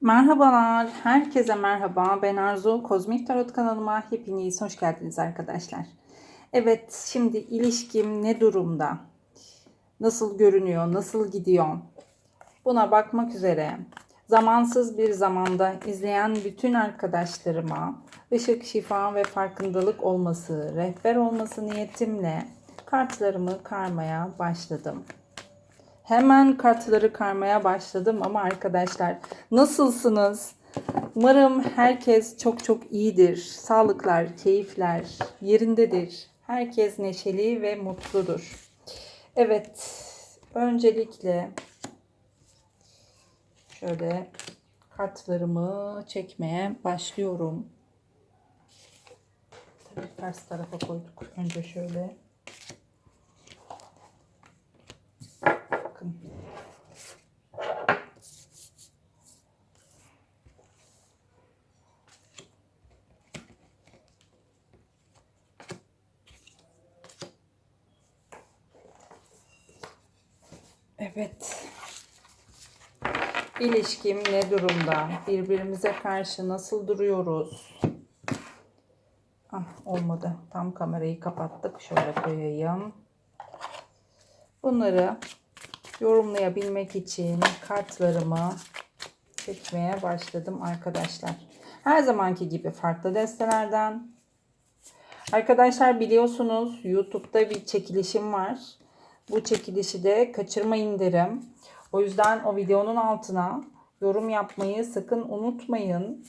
Merhabalar, herkese merhaba. Ben Arzu. Kozmik Tarot kanalıma hepiniz hoş geldiniz arkadaşlar. Evet, şimdi ilişkim ne durumda? Nasıl görünüyor? Nasıl gidiyor? Buna bakmak üzere zamansız bir zamanda izleyen bütün arkadaşlarıma ışık, şifa ve farkındalık olması, rehber olması niyetimle kartlarımı karmaya başladım. Hemen kartları karmaya başladım ama arkadaşlar nasılsınız? Umarım herkes çok çok iyidir. Sağlıklar, keyifler yerindedir. Herkes neşeli ve mutludur. Evet, öncelikle şöyle kartlarımı çekmeye başlıyorum. Tabii ters tarafa koyduk. Önce şöyle bakın. Evet. İlişkim ne durumda? Birbirimize karşı nasıl duruyoruz? Ah olmadı. Tam kamerayı kapattık. Şöyle koyayım. Bunları yorumlayabilmek için kartlarımı çekmeye başladım arkadaşlar. Her zamanki gibi farklı destelerden. Arkadaşlar biliyorsunuz YouTube'da bir çekilişim var. Bu çekilişi de kaçırmayın derim. O yüzden o videonun altına yorum yapmayı sakın unutmayın.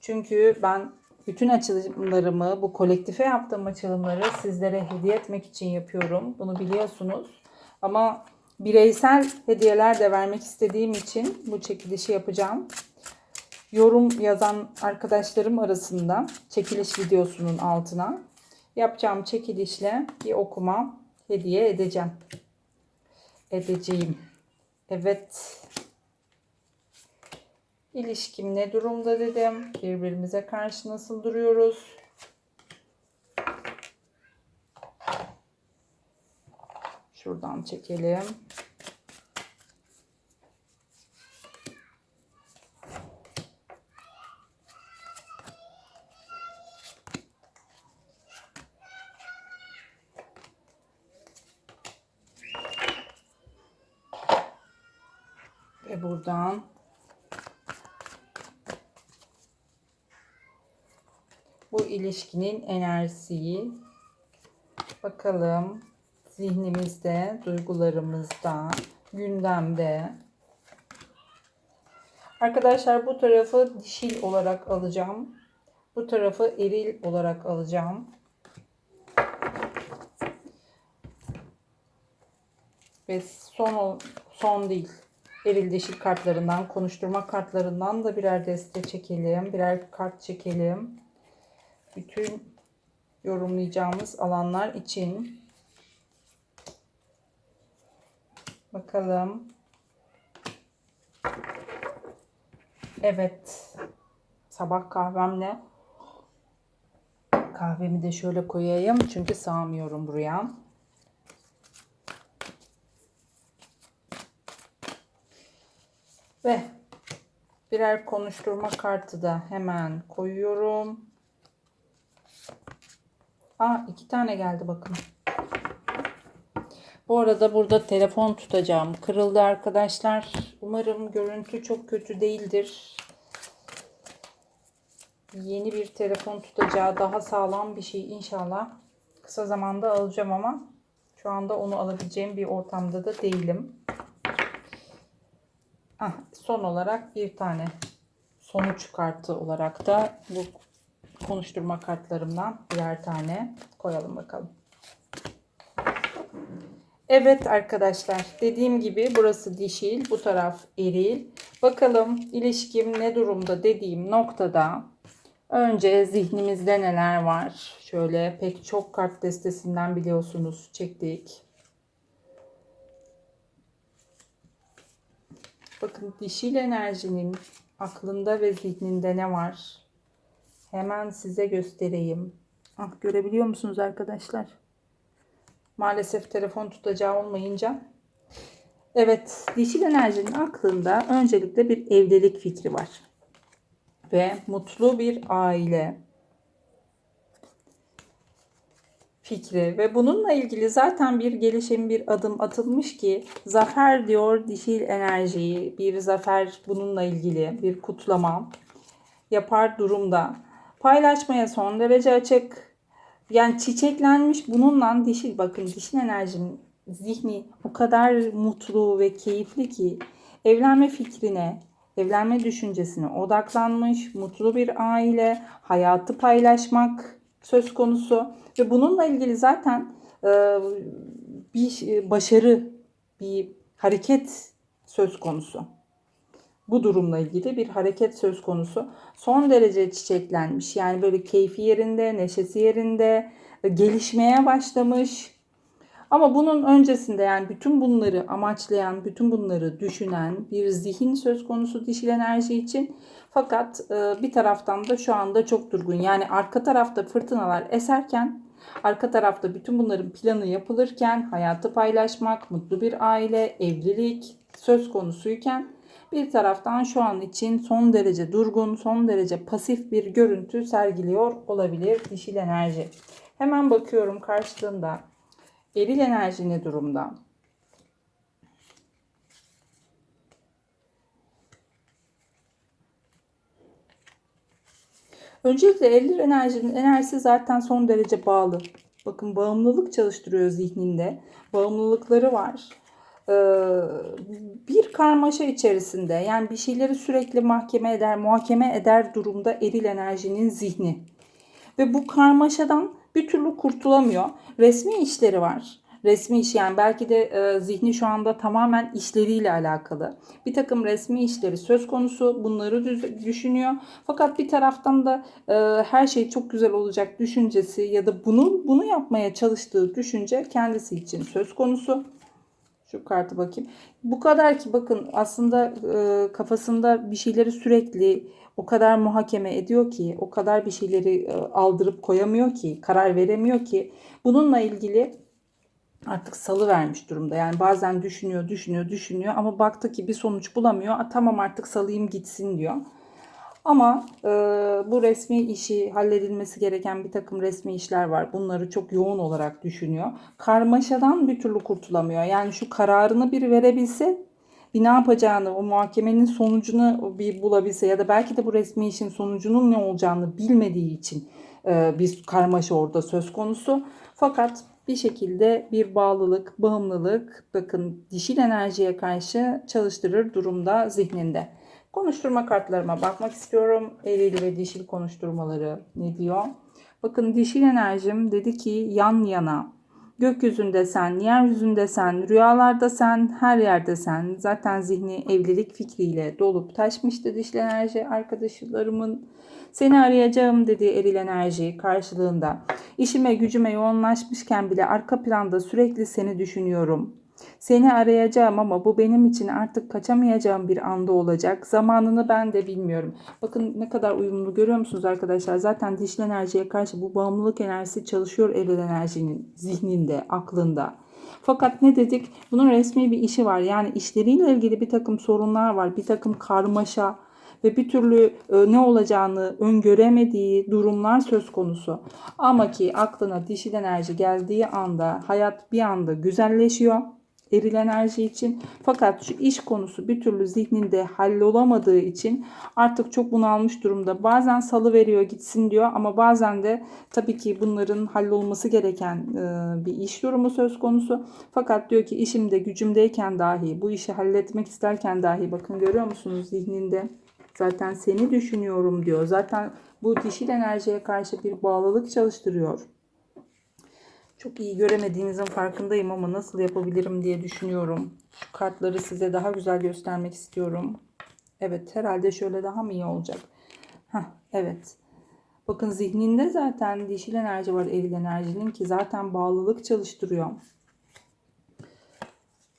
Çünkü ben bütün açılımlarımı, bu kolektife yaptığım açılımları sizlere hediye etmek için yapıyorum. Bunu biliyorsunuz. Ama bireysel hediyeler de vermek istediğim için bu çekilişi yapacağım. Yorum yazan arkadaşlarım arasında çekiliş videosunun altına yapacağım çekilişle bir okuma hediye edeceğim. Edeceğim. Evet. İlişkim ne durumda dedim. Birbirimize karşı nasıl duruyoruz? Şuradan çekelim. Ve buradan bu ilişkinin enerjisi bakalım zihnimizde, duygularımızda, gündemde. Arkadaşlar bu tarafı dişil olarak alacağım. Bu tarafı eril olarak alacağım. Ve son son değil. Eril dişil kartlarından, konuşturma kartlarından da birer deste çekelim. Birer kart çekelim. Bütün yorumlayacağımız alanlar için Bakalım. Evet. Sabah kahvemle kahvemi de şöyle koyayım. Çünkü sağmıyorum buraya. Ve birer konuşturma kartı da hemen koyuyorum. Aa iki tane geldi bakın. Bu arada burada telefon tutacağım. Kırıldı arkadaşlar. Umarım görüntü çok kötü değildir. Yeni bir telefon tutacağı daha sağlam bir şey inşallah. Kısa zamanda alacağım ama şu anda onu alabileceğim bir ortamda da değilim. Ah, son olarak bir tane sonuç kartı olarak da bu konuşturma kartlarımdan birer tane koyalım bakalım. Evet arkadaşlar dediğim gibi burası dişil bu taraf eril. Bakalım ilişkim ne durumda dediğim noktada önce zihnimizde neler var. Şöyle pek çok kart destesinden biliyorsunuz çektik. Bakın dişil enerjinin aklında ve zihninde ne var? Hemen size göstereyim. Ah görebiliyor musunuz arkadaşlar? Maalesef telefon tutacağı olmayınca Evet, dişil enerjinin aklında öncelikle bir evlilik fikri var. Ve mutlu bir aile fikri ve bununla ilgili zaten bir gelişim bir adım atılmış ki zafer diyor dişil enerjiyi bir zafer bununla ilgili bir kutlama yapar durumda. Paylaşmaya son derece açık. Yani çiçeklenmiş bununla dişil bakın dişil enerjinin zihni o kadar mutlu ve keyifli ki evlenme fikrine, evlenme düşüncesine odaklanmış, mutlu bir aile, hayatı paylaşmak söz konusu ve bununla ilgili zaten e, bir başarı, bir hareket söz konusu. Bu durumla ilgili bir hareket söz konusu. Son derece çiçeklenmiş. Yani böyle keyfi yerinde, neşesi yerinde, gelişmeye başlamış. Ama bunun öncesinde yani bütün bunları amaçlayan, bütün bunları düşünen bir zihin söz konusu dişil enerji için. Fakat e, bir taraftan da şu anda çok durgun. Yani arka tarafta fırtınalar eserken, arka tarafta bütün bunların planı yapılırken hayatı paylaşmak, mutlu bir aile, evlilik söz konusuyken bir taraftan şu an için son derece durgun, son derece pasif bir görüntü sergiliyor olabilir dişil enerji. Hemen bakıyorum karşılığında eril enerji ne durumda? Öncelikle eril enerjinin enerjisi zaten son derece bağlı. Bakın bağımlılık çalıştırıyor zihninde. Bağımlılıkları var. Ee, bir karmaşa içerisinde yani bir şeyleri sürekli mahkeme eder, muhakeme eder durumda eril enerjinin zihni. Ve bu karmaşadan bir türlü kurtulamıyor. Resmi işleri var. Resmi iş yani belki de e, zihni şu anda tamamen işleriyle alakalı. Bir takım resmi işleri söz konusu bunları düşünüyor. Fakat bir taraftan da e, her şey çok güzel olacak düşüncesi ya da bunu bunu yapmaya çalıştığı düşünce kendisi için söz konusu. Şu kartı bakayım. Bu kadar ki bakın aslında e, kafasında bir şeyleri sürekli o kadar muhakeme ediyor ki, o kadar bir şeyleri e, aldırıp koyamıyor ki, karar veremiyor ki. Bununla ilgili artık salı vermiş durumda. Yani bazen düşünüyor, düşünüyor, düşünüyor ama baktı ki bir sonuç bulamıyor. Tamam artık salayım gitsin diyor. Ama e, bu resmi işi halledilmesi gereken bir takım resmi işler var. Bunları çok yoğun olarak düşünüyor. Karmaşadan bir türlü kurtulamıyor. Yani şu kararını bir verebilse bir ne yapacağını, o muhakemenin sonucunu bir bulabilse ya da belki de bu resmi işin sonucunun ne olacağını bilmediği için e, bir karmaşa orada söz konusu. Fakat bir şekilde bir bağlılık, bağımlılık bakın dişil enerjiye karşı çalıştırır durumda zihninde. Konuşturma kartlarıma bakmak istiyorum. Eril ve dişil konuşturmaları ne diyor? Bakın dişil enerjim dedi ki yan yana. Gökyüzünde sen, yeryüzünde sen, rüyalarda sen, her yerde sen. Zaten zihni evlilik fikriyle dolup taşmıştı dişil enerji arkadaşlarımın. Seni arayacağım dedi eril enerji karşılığında. İşime gücüme yoğunlaşmışken bile arka planda sürekli seni düşünüyorum. Seni arayacağım ama bu benim için artık kaçamayacağım bir anda olacak. Zamanını ben de bilmiyorum. Bakın ne kadar uyumlu görüyor musunuz arkadaşlar? Zaten dişli enerjiye karşı bu bağımlılık enerjisi çalışıyor eril enerjinin zihninde, aklında. Fakat ne dedik? Bunun resmi bir işi var. Yani işleriyle ilgili bir takım sorunlar var. Bir takım karmaşa, ve bir türlü e, ne olacağını öngöremediği durumlar söz konusu. Ama ki aklına dişil enerji geldiği anda hayat bir anda güzelleşiyor eril enerji için. Fakat şu iş konusu bir türlü zihninde hallolamadığı için artık çok bunalmış durumda. Bazen salı veriyor gitsin diyor ama bazen de tabii ki bunların hallolması gereken e, bir iş durumu söz konusu. Fakat diyor ki işimde gücümdeyken dahi bu işi halletmek isterken dahi bakın görüyor musunuz zihninde Zaten seni düşünüyorum diyor. Zaten bu dişil enerjiye karşı bir bağlılık çalıştırıyor. Çok iyi göremediğinizin farkındayım ama nasıl yapabilirim diye düşünüyorum. Şu kartları size daha güzel göstermek istiyorum. Evet herhalde şöyle daha mı iyi olacak? Heh, evet. Bakın zihninde zaten dişil enerji var eril enerjinin ki zaten bağlılık çalıştırıyor.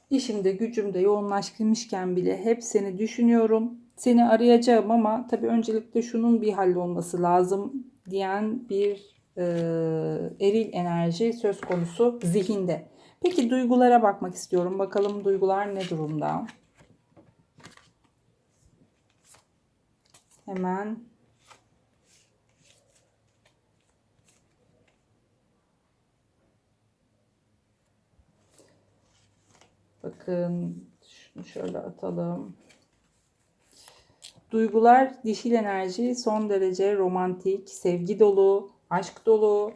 İşimde gücümde yoğunlaşmışken bile hep seni düşünüyorum seni arayacağım ama tabii öncelikle şunun bir hallolması lazım diyen bir e, eril enerji söz konusu zihinde. Peki duygulara bakmak istiyorum. Bakalım duygular ne durumda? Hemen Bakın şunu şöyle atalım. Duygular dişil enerji son derece romantik, sevgi dolu, aşk dolu.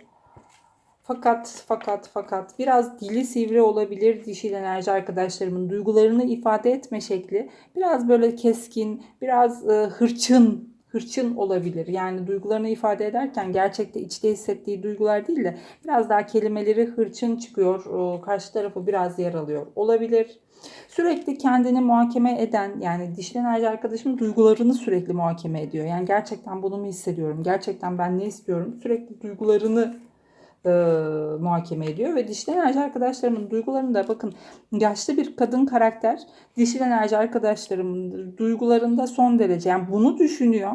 Fakat fakat fakat biraz dili sivri olabilir dişil enerji arkadaşlarımın duygularını ifade etme şekli biraz böyle keskin, biraz e, hırçın hırçın olabilir. Yani duygularını ifade ederken gerçekte içte hissettiği duygular değil de biraz daha kelimeleri hırçın çıkıyor. Karşı tarafı biraz yaralıyor. Olabilir. Sürekli kendini muhakeme eden yani dişil enerji arkadaşım duygularını sürekli muhakeme ediyor. Yani gerçekten bunu mu hissediyorum? Gerçekten ben ne istiyorum? Sürekli duygularını e, muhakeme ediyor ve dişil enerji arkadaşlarımın duygularında bakın yaşlı bir kadın karakter dişil enerji arkadaşlarımın duygularında son derece yani bunu düşünüyor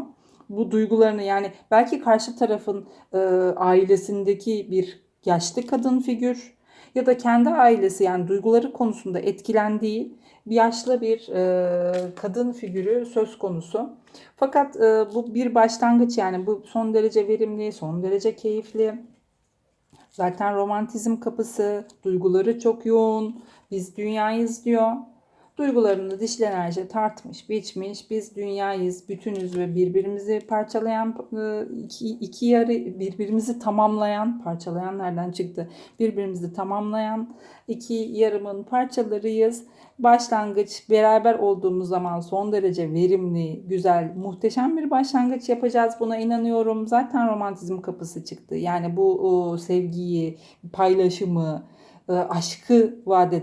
bu duygularını yani belki karşı tarafın e, ailesindeki bir yaşlı kadın figür ya da kendi ailesi yani duyguları konusunda etkilendiği bir yaşlı bir e, kadın figürü söz konusu. Fakat e, bu bir başlangıç yani bu son derece verimli, son derece keyifli. Zaten romantizm kapısı, duyguları çok yoğun. Biz dünyayız diyor. Duygularını dişil enerji tartmış, biçmiş. Biz dünyayız, bütünüz ve birbirimizi parçalayan e, iki, iki yarı birbirimizi tamamlayan, parçalayan nereden çıktı? Birbirimizi tamamlayan iki yarımın parçalarıyız. Başlangıç beraber olduğumuz zaman son derece verimli, güzel, muhteşem bir başlangıç yapacağız. Buna inanıyorum. Zaten romantizm kapısı çıktı. Yani bu o, sevgiyi, paylaşımı, e, aşkı vaat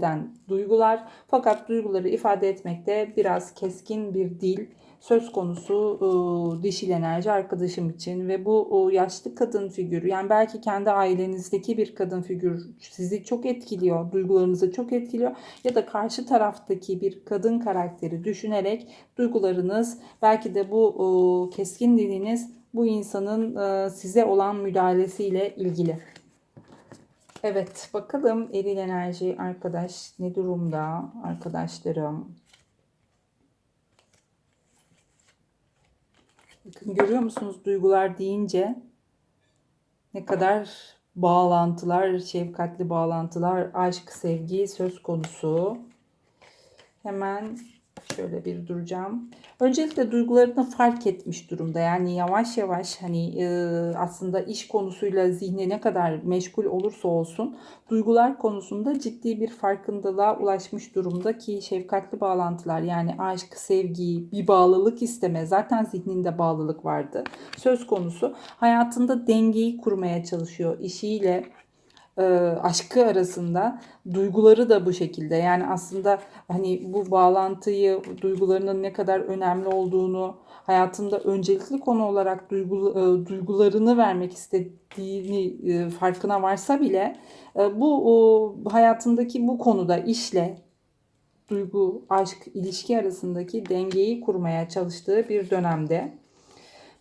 duygular. Fakat duyguları ifade etmekte biraz keskin bir dil söz konusu e, dişil enerji arkadaşım için ve bu yaşlı kadın figürü yani belki kendi ailenizdeki bir kadın figür sizi çok etkiliyor, duygularınızı çok etkiliyor ya da karşı taraftaki bir kadın karakteri düşünerek duygularınız belki de bu keskin diliniz bu insanın e, size olan müdahalesiyle ilgili. Evet bakalım eril enerji arkadaş ne durumda arkadaşlarım. Bakın görüyor musunuz duygular deyince ne kadar bağlantılar, şefkatli bağlantılar, aşk, sevgi söz konusu. Hemen Şöyle bir duracağım. Öncelikle duygularını fark etmiş durumda. Yani yavaş yavaş hani e, aslında iş konusuyla zihni ne kadar meşgul olursa olsun duygular konusunda ciddi bir farkındalığa ulaşmış durumda ki şefkatli bağlantılar yani aşk, sevgi, bir bağlılık isteme zaten zihninde bağlılık vardı. Söz konusu hayatında dengeyi kurmaya çalışıyor işiyle e, aşkı arasında duyguları da bu şekilde. Yani aslında hani bu bağlantıyı duygularının ne kadar önemli olduğunu hayatında öncelikli konu olarak duygu, e, duygularını vermek istediğini e, farkına varsa bile e, bu o, hayatındaki bu konuda işle duygu, aşk, ilişki arasındaki dengeyi kurmaya çalıştığı bir dönemde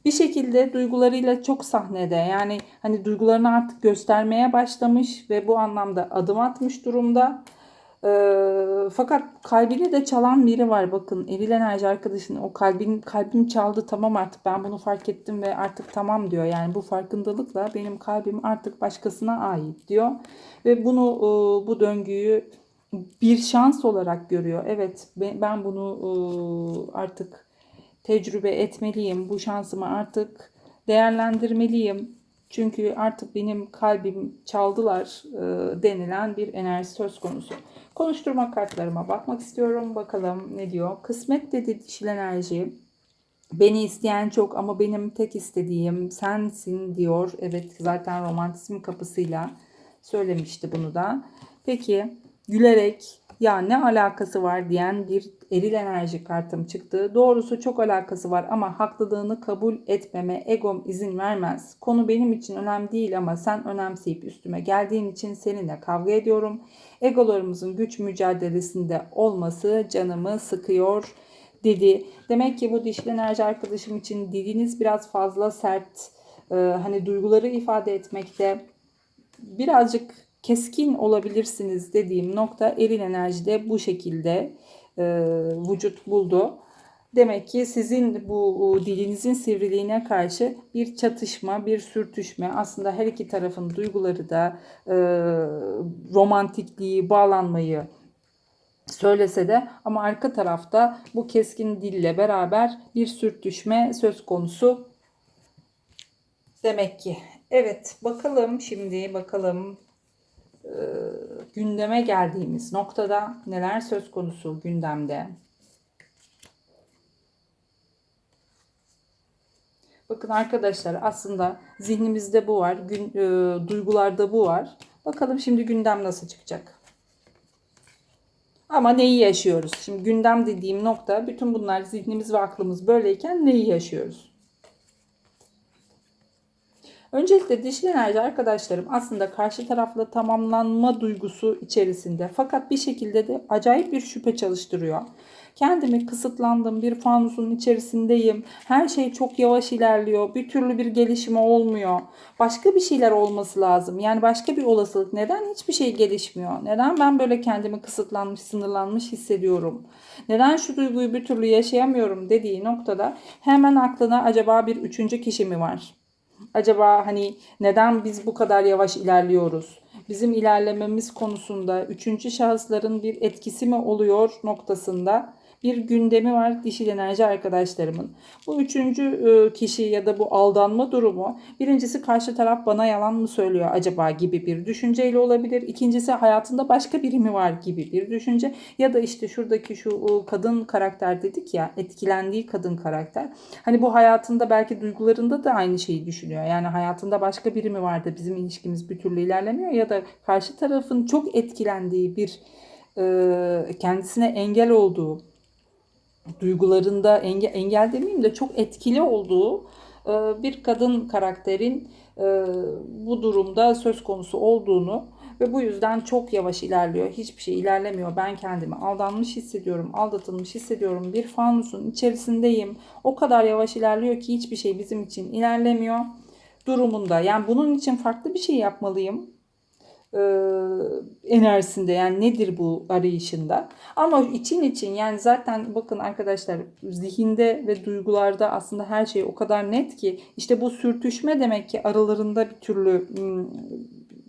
bir şekilde duygularıyla çok sahnede. Yani hani duygularını artık göstermeye başlamış ve bu anlamda adım atmış durumda. Ee, fakat kalbini de çalan biri var. Bakın eril enerji arkadaşın o kalbin kalbim çaldı tamam artık ben bunu fark ettim ve artık tamam diyor. Yani bu farkındalıkla benim kalbim artık başkasına ait diyor. Ve bunu e, bu döngüyü bir şans olarak görüyor. Evet ben bunu e, artık tecrübe etmeliyim. Bu şansımı artık değerlendirmeliyim. Çünkü artık benim kalbim çaldılar e, denilen bir enerji söz konusu. Konuşturma kartlarıma bakmak istiyorum. Bakalım ne diyor. Kısmet dedi dişil enerji. Beni isteyen çok ama benim tek istediğim sensin diyor. Evet zaten romantizm kapısıyla söylemişti bunu da. Peki gülerek ya ne alakası var diyen bir eril enerji kartım çıktı. Doğrusu çok alakası var ama haklılığını kabul etmeme egom izin vermez. Konu benim için önemli değil ama sen önemseyip üstüme geldiğin için seninle kavga ediyorum. Egolarımızın güç mücadelesinde olması canımı sıkıyor dedi. Demek ki bu dişli enerji arkadaşım için diliniz biraz fazla sert. Ee, hani duyguları ifade etmekte birazcık keskin olabilirsiniz dediğim nokta eril enerjide bu şekilde e, vücut buldu. Demek ki sizin bu dilinizin sivriliğine karşı bir çatışma, bir sürtüşme aslında her iki tarafın duyguları da e, romantikliği, bağlanmayı söylese de ama arka tarafta bu keskin dille beraber bir sürtüşme söz konusu demek ki. Evet bakalım şimdi bakalım gündeme geldiğimiz noktada neler söz konusu gündemde. Bakın arkadaşlar aslında zihnimizde bu var, gün, e, duygularda bu var. Bakalım şimdi gündem nasıl çıkacak. Ama neyi yaşıyoruz? Şimdi gündem dediğim nokta bütün bunlar zihnimiz ve aklımız böyleyken neyi yaşıyoruz? Öncelikle dişil enerji arkadaşlarım aslında karşı tarafla tamamlanma duygusu içerisinde fakat bir şekilde de acayip bir şüphe çalıştırıyor. Kendimi kısıtlandım bir fanusun içerisindeyim. Her şey çok yavaş ilerliyor. Bir türlü bir gelişme olmuyor. Başka bir şeyler olması lazım. Yani başka bir olasılık. Neden hiçbir şey gelişmiyor? Neden ben böyle kendimi kısıtlanmış, sınırlanmış hissediyorum? Neden şu duyguyu bir türlü yaşayamıyorum dediği noktada hemen aklına acaba bir üçüncü kişi mi var? Acaba hani neden biz bu kadar yavaş ilerliyoruz? Bizim ilerlememiz konusunda üçüncü şahısların bir etkisi mi oluyor noktasında bir gündemi var dişil enerji arkadaşlarımın. Bu üçüncü e, kişi ya da bu aldanma durumu birincisi karşı taraf bana yalan mı söylüyor acaba gibi bir düşünceyle olabilir. İkincisi hayatında başka biri mi var gibi bir düşünce ya da işte şuradaki şu e, kadın karakter dedik ya etkilendiği kadın karakter. Hani bu hayatında belki duygularında da aynı şeyi düşünüyor. Yani hayatında başka biri mi var da bizim ilişkimiz bir türlü ilerlemiyor ya da karşı tarafın çok etkilendiği bir e, kendisine engel olduğu duygularında engel, engel demeyeyim de çok etkili olduğu e, bir kadın karakterin e, bu durumda söz konusu olduğunu ve bu yüzden çok yavaş ilerliyor. Hiçbir şey ilerlemiyor. Ben kendimi aldanmış hissediyorum, aldatılmış hissediyorum. Bir fanusun içerisindeyim. O kadar yavaş ilerliyor ki hiçbir şey bizim için ilerlemiyor durumunda. Yani bunun için farklı bir şey yapmalıyım e, enerjisinde yani nedir bu arayışında. Ama için için yani zaten bakın arkadaşlar zihinde ve duygularda aslında her şey o kadar net ki işte bu sürtüşme demek ki aralarında bir türlü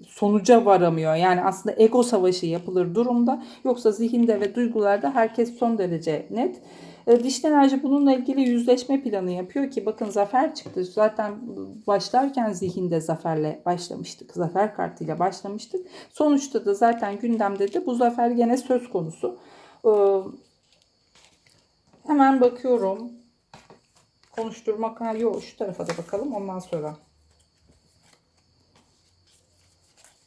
sonuca varamıyor. Yani aslında ego savaşı yapılır durumda. Yoksa zihinde ve duygularda herkes son derece net. E, Dişli enerji bununla ilgili yüzleşme planı yapıyor ki bakın zafer çıktı. Zaten başlarken zihinde zaferle başlamıştık. Zafer kartıyla başlamıştık. Sonuçta da zaten gündemde de bu zafer gene söz konusu. E, hemen bakıyorum. Konuşturmak yok şu tarafa da bakalım ondan sonra.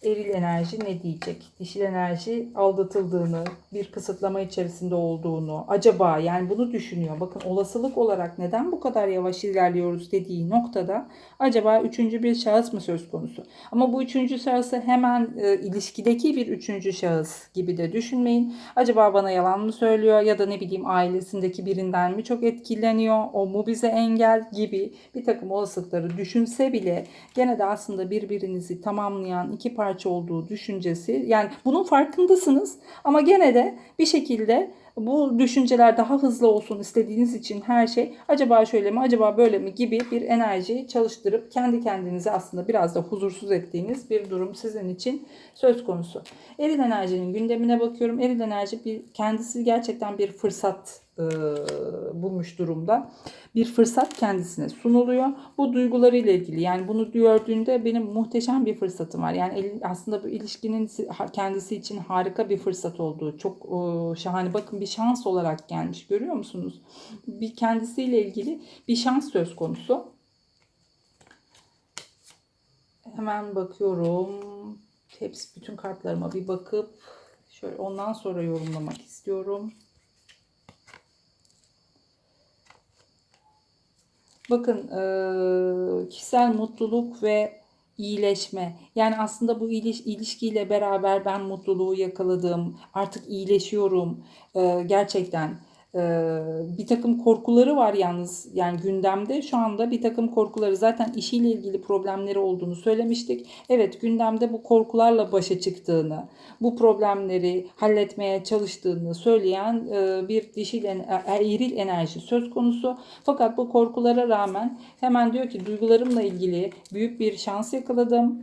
Eril enerji ne diyecek? Dişil enerji aldatıldığını, bir kısıtlama içerisinde olduğunu, acaba yani bunu düşünüyor. Bakın olasılık olarak neden bu kadar yavaş ilerliyoruz dediği noktada acaba üçüncü bir şahıs mı söz konusu? Ama bu üçüncü şahısı hemen e, ilişkideki bir üçüncü şahıs gibi de düşünmeyin. Acaba bana yalan mı söylüyor ya da ne bileyim ailesindeki birinden mi çok etkileniyor, o mu bize engel gibi bir takım olasılıkları düşünse bile gene de aslında birbirinizi tamamlayan iki parça parça olduğu düşüncesi. Yani bunun farkındasınız ama gene de bir şekilde bu düşünceler daha hızlı olsun istediğiniz için her şey acaba şöyle mi acaba böyle mi gibi bir enerji çalıştırıp kendi kendinizi aslında biraz da huzursuz ettiğiniz bir durum sizin için söz konusu. Eril enerjinin gündemine bakıyorum. Eril enerji bir kendisi gerçekten bir fırsat e, bulmuş durumda. Bir fırsat kendisine sunuluyor. Bu duygularıyla ilgili yani bunu gördüğünde benim muhteşem bir fırsatım var. Yani aslında bu ilişkinin kendisi için harika bir fırsat olduğu çok e, şahane. Bakın bir şans olarak gelmiş görüyor musunuz? Bir kendisiyle ilgili bir şans söz konusu. Hemen bakıyorum. Hepsi bütün kartlarıma bir bakıp şöyle ondan sonra yorumlamak istiyorum. Bakın e, kişisel mutluluk ve iyileşme. Yani aslında bu iliş, ilişkiyle beraber ben mutluluğu yakaladım. Artık iyileşiyorum. E, gerçekten bir takım korkuları var yalnız yani gündemde şu anda bir takım korkuları zaten işiyle ilgili problemleri olduğunu söylemiştik. Evet gündemde bu korkularla başa çıktığını, bu problemleri halletmeye çalıştığını söyleyen e, bir dişil en- e, eril enerji söz konusu. Fakat bu korkulara rağmen hemen diyor ki duygularımla ilgili büyük bir şans yakaladım.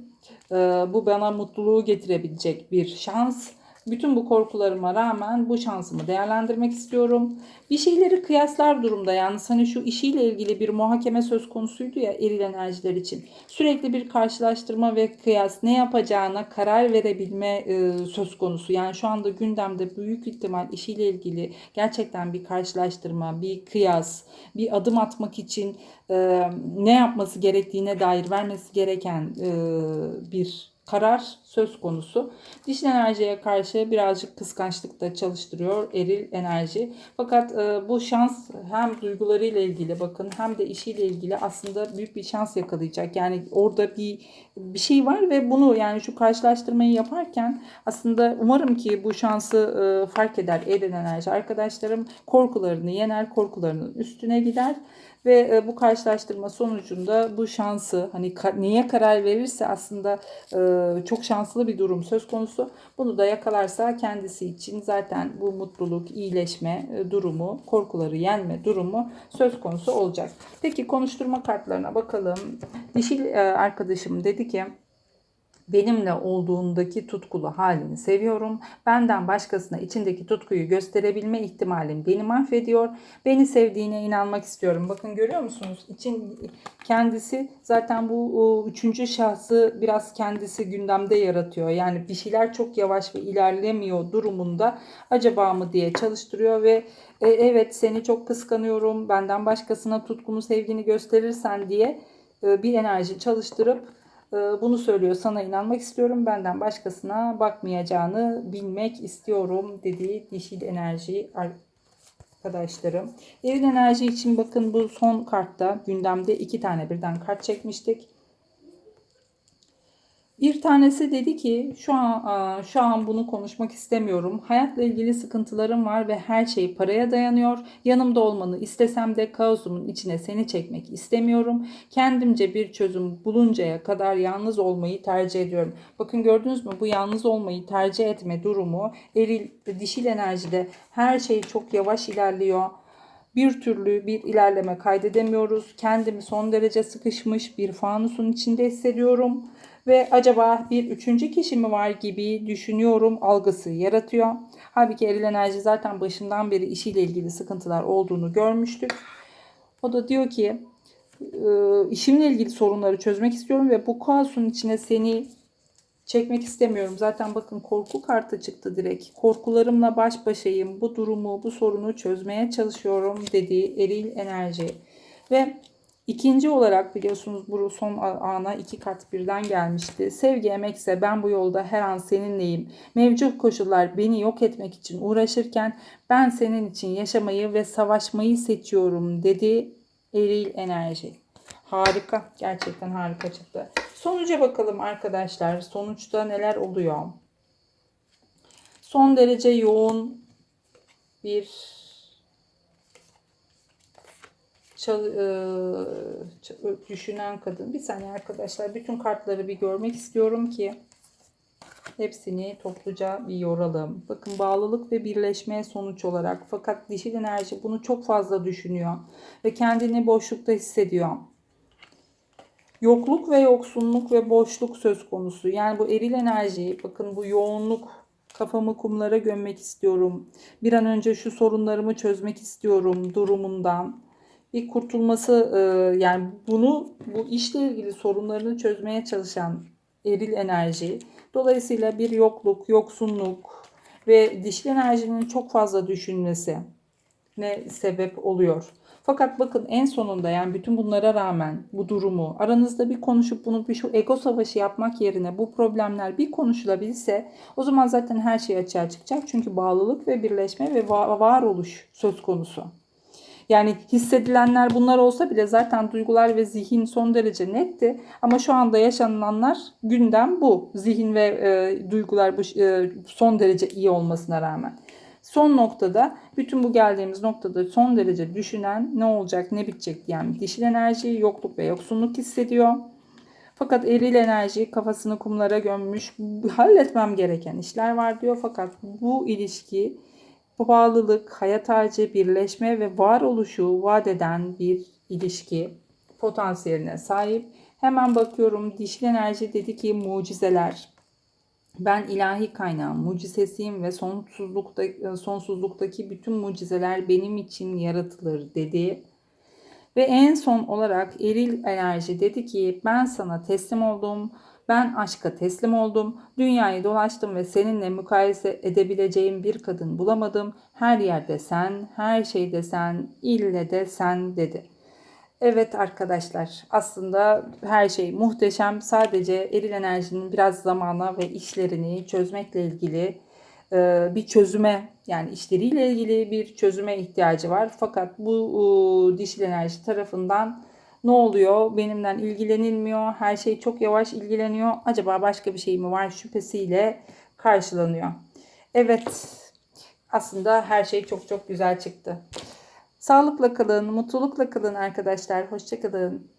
Ee, bu bana mutluluğu getirebilecek bir şans. Bütün bu korkularıma rağmen bu şansımı değerlendirmek istiyorum. Bir şeyleri kıyaslar durumda yalnız hani şu işiyle ilgili bir muhakeme söz konusuydu ya eril enerjiler için. Sürekli bir karşılaştırma ve kıyas ne yapacağına karar verebilme e, söz konusu. Yani şu anda gündemde büyük ihtimal işiyle ilgili gerçekten bir karşılaştırma, bir kıyas, bir adım atmak için e, ne yapması gerektiğine dair vermesi gereken e, bir karar söz konusu. Dişil enerjiye karşı birazcık kıskançlık da çalıştırıyor eril enerji. Fakat e, bu şans hem duygularıyla ilgili bakın hem de işiyle ilgili aslında büyük bir şans yakalayacak. Yani orada bir bir şey var ve bunu yani şu karşılaştırmayı yaparken aslında umarım ki bu şansı e, fark eder eril enerji arkadaşlarım korkularını yener korkularının üstüne gider ve e, bu karşılaştırma sonucunda bu şansı hani neye karar verirse aslında e, çok şanslı bir durum söz konusu. Bunu da yakalarsa kendisi için zaten bu mutluluk, iyileşme e, durumu, korkuları yenme durumu söz konusu olacak. Peki konuşturma kartlarına bakalım. Dişil arkadaşım dedi ki benimle olduğundaki tutkulu halini seviyorum. Benden başkasına içindeki tutkuyu gösterebilme ihtimalim beni mahvediyor. Beni sevdiğine inanmak istiyorum. Bakın görüyor musunuz? İçin kendisi zaten bu üçüncü şahsı biraz kendisi gündemde yaratıyor. Yani bir şeyler çok yavaş ve ilerlemiyor durumunda acaba mı diye çalıştırıyor ve e, evet seni çok kıskanıyorum. Benden başkasına tutkunu sevgini gösterirsen diye e, bir enerji çalıştırıp bunu söylüyor. Sana inanmak istiyorum. Benden başkasına bakmayacağını bilmek istiyorum dediği dişil enerji arkadaşlarım. Eril enerji için bakın bu son kartta gündemde iki tane birden kart çekmiştik. Bir tanesi dedi ki şu an şu an bunu konuşmak istemiyorum. Hayatla ilgili sıkıntılarım var ve her şey paraya dayanıyor. Yanımda olmanı istesem de kaosumun içine seni çekmek istemiyorum. Kendimce bir çözüm buluncaya kadar yalnız olmayı tercih ediyorum. Bakın gördünüz mü bu yalnız olmayı tercih etme durumu eril dişil enerjide her şey çok yavaş ilerliyor bir türlü bir ilerleme kaydedemiyoruz. Kendimi son derece sıkışmış bir fanusun içinde hissediyorum ve acaba bir üçüncü kişi mi var gibi düşünüyorum algısı yaratıyor. Halbuki eril enerji zaten başından beri işiyle ilgili sıkıntılar olduğunu görmüştük. O da diyor ki "E, işimle ilgili sorunları çözmek istiyorum ve bu kaosun içine seni çekmek istemiyorum. Zaten bakın korku kartı çıktı direkt. Korkularımla baş başayım. Bu durumu, bu sorunu çözmeye çalışıyorum dediği eril enerji. Ve ikinci olarak biliyorsunuz bu son ana iki kart birden gelmişti. Sevgi emekse ben bu yolda her an seninleyim. Mevcut koşullar beni yok etmek için uğraşırken ben senin için yaşamayı ve savaşmayı seçiyorum dedi eril enerji. Harika. Gerçekten harika çıktı. Sonuca bakalım arkadaşlar. Sonuçta neler oluyor? Son derece yoğun bir düşünen kadın. Bir saniye arkadaşlar. Bütün kartları bir görmek istiyorum ki hepsini topluca bir yoralım. Bakın bağlılık ve birleşme sonuç olarak. Fakat dişil enerji bunu çok fazla düşünüyor ve kendini boşlukta hissediyor yokluk ve yoksunluk ve boşluk söz konusu. Yani bu eril enerji, bakın bu yoğunluk, kafamı kumlara gömmek istiyorum. Bir an önce şu sorunlarımı çözmek istiyorum durumundan. Bir kurtulması yani bunu bu işle ilgili sorunlarını çözmeye çalışan eril enerji. Dolayısıyla bir yokluk, yoksunluk ve dişil enerjinin çok fazla düşünmesi ne sebep oluyor. Fakat bakın en sonunda yani bütün bunlara rağmen bu durumu aranızda bir konuşup bunu bir şu ego savaşı yapmak yerine bu problemler bir konuşulabilse o zaman zaten her şey açığa çıkacak. Çünkü bağlılık ve birleşme ve va- varoluş söz konusu. Yani hissedilenler bunlar olsa bile zaten duygular ve zihin son derece netti. Ama şu anda yaşananlar gündem bu. Zihin ve e, duygular bu e, son derece iyi olmasına rağmen. Son noktada bütün bu geldiğimiz noktada son derece düşünen ne olacak ne bitecek diyen dişil enerji yokluk ve yoksunluk hissediyor. Fakat eril enerji kafasını kumlara gömmüş halletmem gereken işler var diyor. Fakat bu ilişki bağlılık, hayat ağacı, birleşme ve varoluşu vaat eden bir ilişki potansiyeline sahip. Hemen bakıyorum dişil enerji dedi ki mucizeler. Ben ilahi kaynağım, mucizesiyim ve sonsuzlukta, sonsuzluktaki bütün mucizeler benim için yaratılır dedi. Ve en son olarak eril enerji dedi ki ben sana teslim oldum. Ben aşka teslim oldum. Dünyayı dolaştım ve seninle mukayese edebileceğim bir kadın bulamadım. Her yerde sen, her şeyde sen, ille de sen dedi. Evet arkadaşlar aslında her şey muhteşem. Sadece eril enerjinin biraz zamana ve işlerini çözmekle ilgili e, bir çözüme yani işleriyle ilgili bir çözüme ihtiyacı var. Fakat bu dişil enerji tarafından ne oluyor? Benimden ilgilenilmiyor. Her şey çok yavaş ilgileniyor. Acaba başka bir şey mi var şüphesiyle karşılanıyor. Evet aslında her şey çok çok güzel çıktı. Sağlıkla kalın, mutlulukla kalın arkadaşlar. Hoşçakalın.